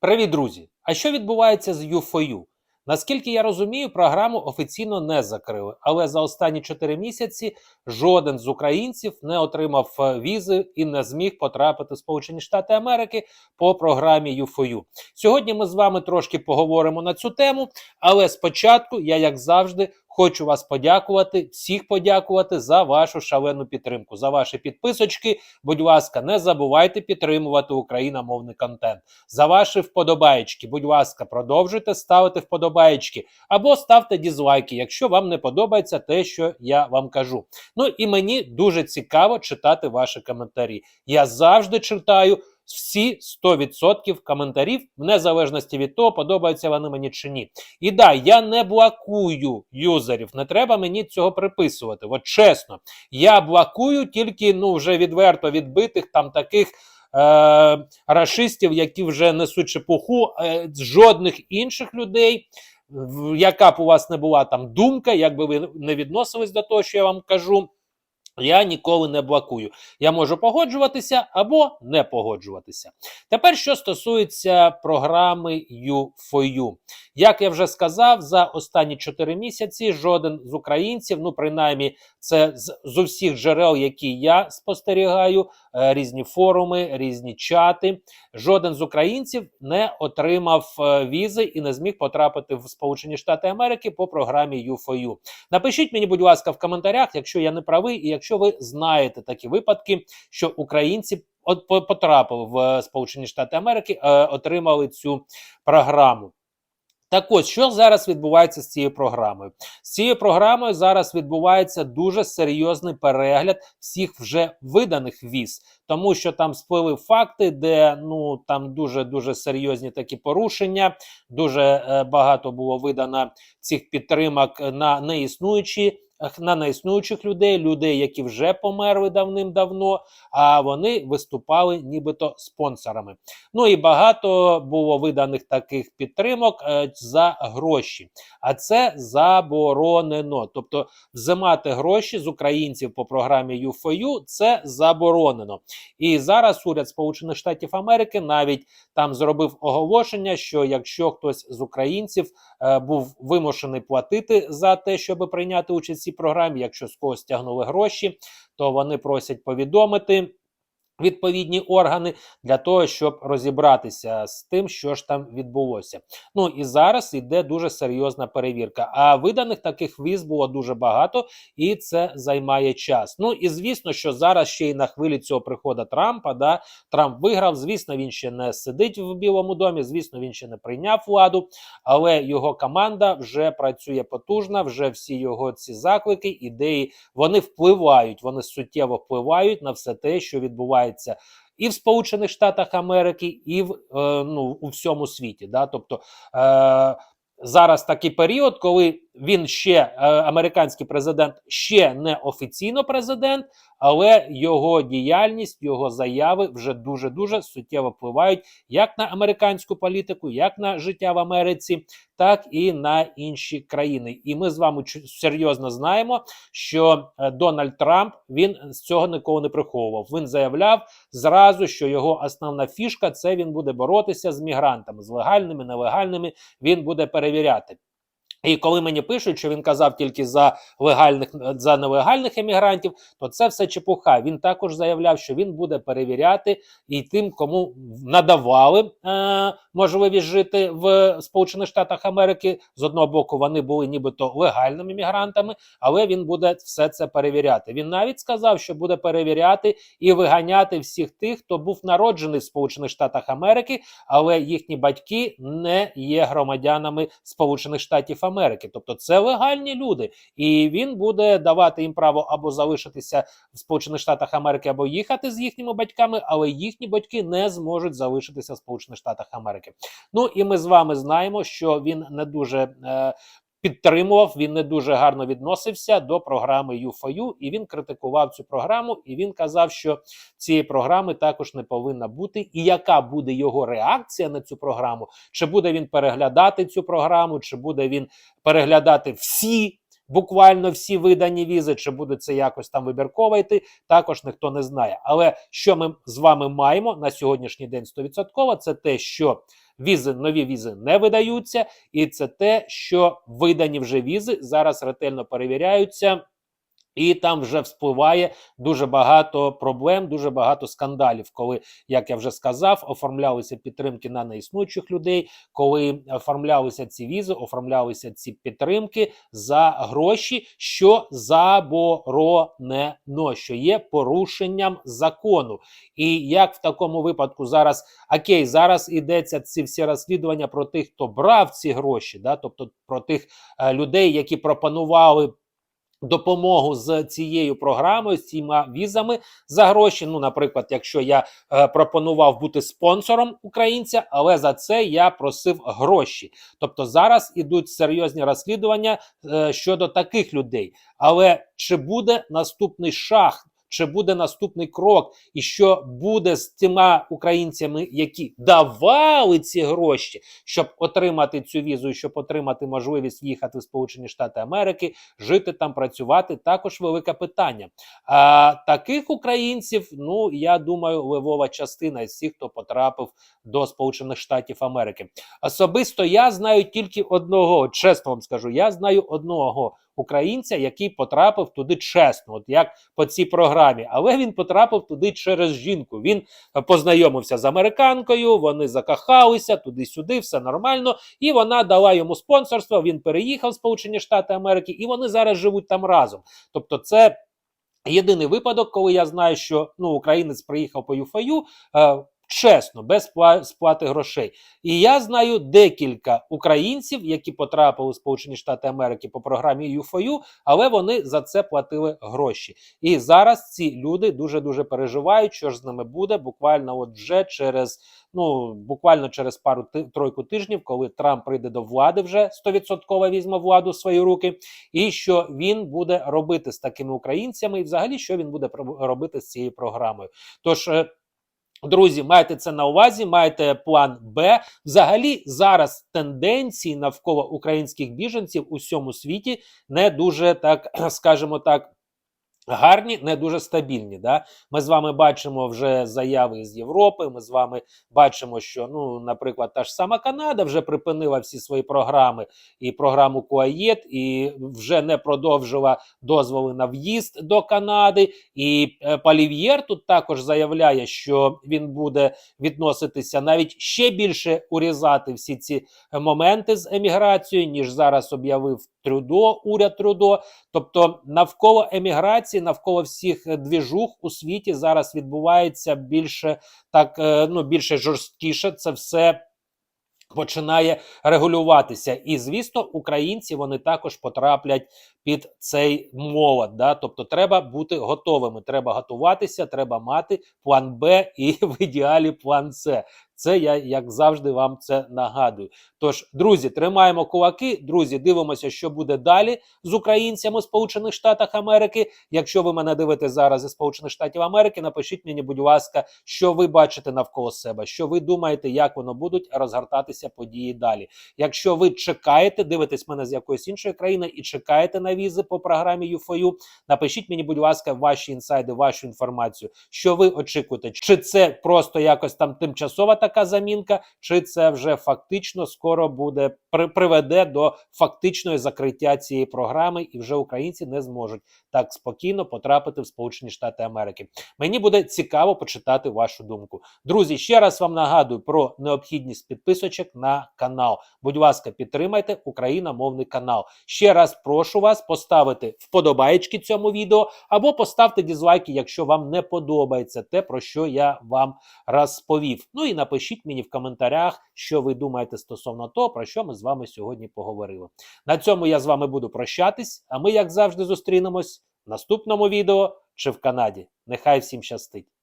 Привіт, друзі! А що відбувається з U4U? Наскільки я розумію, програму офіційно не закрили, але за останні 4 місяці жоден з українців не отримав е, візи і не зміг потрапити в Сполучені Штати Америки по програмі U4U. Сьогодні ми з вами трошки поговоримо на цю тему, але спочатку я, як завжди, хочу вас подякувати, всіх подякувати за вашу шалену підтримку, за ваші підписочки. Будь ласка, не забувайте підтримувати україномовний контент. За ваші вподобаєчки. Будь ласка, продовжуйте ставити вподобаєчки або ставте дізлайки, якщо вам не подобається те, що я вам кажу. Ну і мені дуже цікаво читати ваші коментарі. Я завжди читаю. Всі 100% коментарів, в незалежності від того, подобаються вони мені чи ні. І да, я не блокую юзерів, не треба мені цього приписувати. От чесно, я блокую тільки ну вже відверто відбитих там таких. Е, рашистів, які вже несуть чепуху, е, жодних інших людей, яка б у вас не була там думка, як би ви не відносились до того, що я вам кажу. Я ніколи не блокую. Я можу погоджуватися або не погоджуватися. Тепер, що стосується програми U4U. Як я вже сказав, за останні 4 місяці жоден з українців, ну принаймні, це з, з усіх джерел, які я спостерігаю, е, різні форуми, різні чати. Жоден з українців не отримав е, візи і не зміг потрапити в Сполучені Штати Америки по програмі U4U. Напишіть мені, будь ласка, в коментарях, якщо я не правий, і якщо ви знаєте такі випадки, що українці от по- потрапили в е, Сполучені Штати Америки, е, отримали цю програму. Так ось, що зараз відбувається з цією програмою? З цією програмою зараз відбувається дуже серйозний перегляд всіх вже виданих віз, тому що там сплили факти, де ну там дуже дуже серйозні такі порушення. Дуже е, багато було видано цих підтримок на неіснуючі. На неіснуючих людей, людей, які вже померли давним-давно, а вони виступали нібито спонсорами. Ну і багато було виданих таких підтримок е, за гроші. А це заборонено. Тобто, взимати гроші з українців по програмі U4U – це заборонено. І зараз уряд Сполучених Штатів Америки навіть там зробив оголошення, що якщо хтось з українців е, був вимушений платити за те, щоб прийняти участь цій програмі, якщо з когось тягнули гроші, то вони просять повідомити. Відповідні органи для того, щоб розібратися з тим, що ж там відбулося. Ну і зараз йде дуже серйозна перевірка. А виданих таких віз було дуже багато, і це займає час. Ну і звісно, що зараз ще й на хвилі цього приходу Трампа. Да, Трамп виграв. Звісно, він ще не сидить в Білому домі. Звісно, він ще не прийняв владу, але його команда вже працює потужно. Вже всі його ці заклики, ідеї вони впливають, вони суттєво впливають на все те, що відбувається і в Сполучених Штатах Америки, і в е, ну, у всьому світі. Да? Тобто е, зараз такий період, коли він ще е, американський президент ще не офіційно президент, але його діяльність, його заяви вже дуже дуже суттєво впливають як на американську політику, як на життя в Америці, так і на інші країни. І ми з вами серйозно знаємо, що е, Дональд Трамп він з цього ніколи не приховував. Він заявляв зразу, що його основна фішка це він буде боротися з мігрантами, з легальними, нелегальними. Він буде перевіряти. І коли мені пишуть, що він казав тільки за легальних за нелегальних емігрантів, то це все чепуха. Він також заявляв, що він буде перевіряти і тим, кому надавали е, можливість жити в Сполучених Штатах Америки. З одного боку, вони були нібито легальними мігрантами, але він буде все це перевіряти. Він навіть сказав, що буде перевіряти і виганяти всіх тих, хто був народжений в Сполучених Штатах Америки, але їхні батьки не є громадянами Сполучених Штатів Америки. Тобто це легальні люди, і він буде давати їм право або залишитися в Сполучених Штатах Америки, або їхати з їхніми батьками, але їхні батьки не зможуть залишитися в Сполучених Штатах Америки. Ну і ми з вами знаємо, що він не дуже. Е, Підтримував, він не дуже гарно відносився до програми U4U, і він критикував цю програму. І він казав, що цієї програми також не повинна бути. І яка буде його реакція на цю програму? Чи буде він переглядати цю програму, чи буде він переглядати всі буквально всі видані візи, чи буде це якось там вибірково йти, також ніхто не знає. Але що ми з вами маємо на сьогоднішній день 100%, це те, що візи, нові візи не видаються, і це те, що видані вже візи зараз ретельно перевіряються. І там вже вспливає дуже багато проблем, дуже багато скандалів, коли, як я вже сказав, оформлялися підтримки на неіснуючих людей, коли оформлялися ці візи, оформлялися ці підтримки за гроші, що заборонено, що є порушенням закону. І як в такому випадку зараз окей, зараз ідеться ці всі розслідування про тих, хто брав ці гроші, да, тобто про тих е, людей, які пропонували допомогу з цією програмою, з цими візами за гроші. Ну, наприклад, якщо я е, пропонував бути спонсором українця, але за це я просив гроші. Тобто зараз ідуть серйозні розслідування е, щодо таких людей. Але чи буде наступний шаг? Чи буде наступний крок, і що буде з тими українцями, які давали ці гроші, щоб отримати цю візу, щоб отримати можливість їхати в Сполучені Штати Америки, жити там, працювати? Також велике питання. А таких українців, ну я думаю, левова частина із всіх, хто потрапив до Сполучених Штатів Америки. Особисто я знаю тільки одного, чесно вам скажу, я знаю одного українця, який потрапив туди чесно, от як по цій програмі, але він потрапив туди через жінку. Він е, познайомився з американкою, вони закохалися туди-сюди, все нормально. І вона дала йому спонсорство. Він переїхав в Сполучені Штати Америки, і вони зараз живуть там разом. Тобто, це. Єдиний випадок, коли я знаю, що ну українець приїхав по ЮФАЮ, чесно, без пла- сплати грошей. І я знаю декілька українців, які потрапили у Сполучені Штати Америки по програмі ЮФОЮ, але вони за це платили гроші. І зараз ці люди дуже дуже переживають, що ж з ними буде. Буквально, от вже через ну буквально через пару тройку тижнів, коли Трамп прийде до влади, вже 100% візьме владу в свої руки, і що він буде робити з такими українцями, і взагалі що він буде робити з цією програмою. Тож. Друзі, майте це на увазі, маєте план Б. Взагалі, зараз тенденції навколо українських біженців у всьому світі не дуже так, скажімо так. Гарні, не дуже стабільні. Да? Ми з вами бачимо вже заяви з Європи. Ми з вами бачимо, що, ну, наприклад, та ж сама Канада вже припинила всі свої програми і програму Куаєт, і вже не продовжила дозволи на в'їзд до Канади. І е, Палів'єр тут також заявляє, що він буде відноситися навіть ще більше урізати всі ці моменти з еміграцією, ніж зараз об'явив Трюдо, уряд Трюдо. Тобто навколо еміграції, навколо всіх е, двіжух у світі зараз відбувається більше так, е, ну більше жорсткіше. Це все. Починає регулюватися, і звісно, українці вони також потраплять під цей молот. Да? Тобто, треба бути готовими. Треба готуватися, треба мати план Б і в ідеалі план С. Це я як завжди вам це нагадую. Тож, друзі, тримаємо кулаки. Друзі, дивимося, що буде далі з українцями Сполучених Штатах Америки. Якщо ви мене дивитесь зараз зі Сполучених Штатів Америки, напишіть мені, будь ласка, що ви бачите навколо себе, що ви думаєте, як воно будуть розгортатися події далі. Якщо ви чекаєте, дивитесь мене з якоїсь іншої країни і чекаєте на візи по програмі ЮФОЮ, напишіть мені, будь ласка, ваші інсайди, вашу інформацію, що ви очікуєте, чи це просто якось там тимчасова така замінка, чи це вже фактично скоро буде при, приведе до фактичного закриття цієї програми, і вже українці не зможуть так спокійно потрапити в Сполучені Штати Америки. Мені буде цікаво почитати вашу думку. Друзі, ще раз вам нагадую про необхідність підписочок на канал. Будь ласка, підтримайте україномовний канал. Ще раз прошу вас поставити вподобаєчки цьому відео або поставте дізлайки, якщо вам не подобається те, про що я вам розповів. Ну і напишіть мені в коментарях, що ви думаєте стосовно того, про що ми з вами сьогодні поговорили. На цьому я з вами буду прощатись, а ми, як завжди, зустрінемось в наступному відео чи в Канаді. Нехай всім щастить!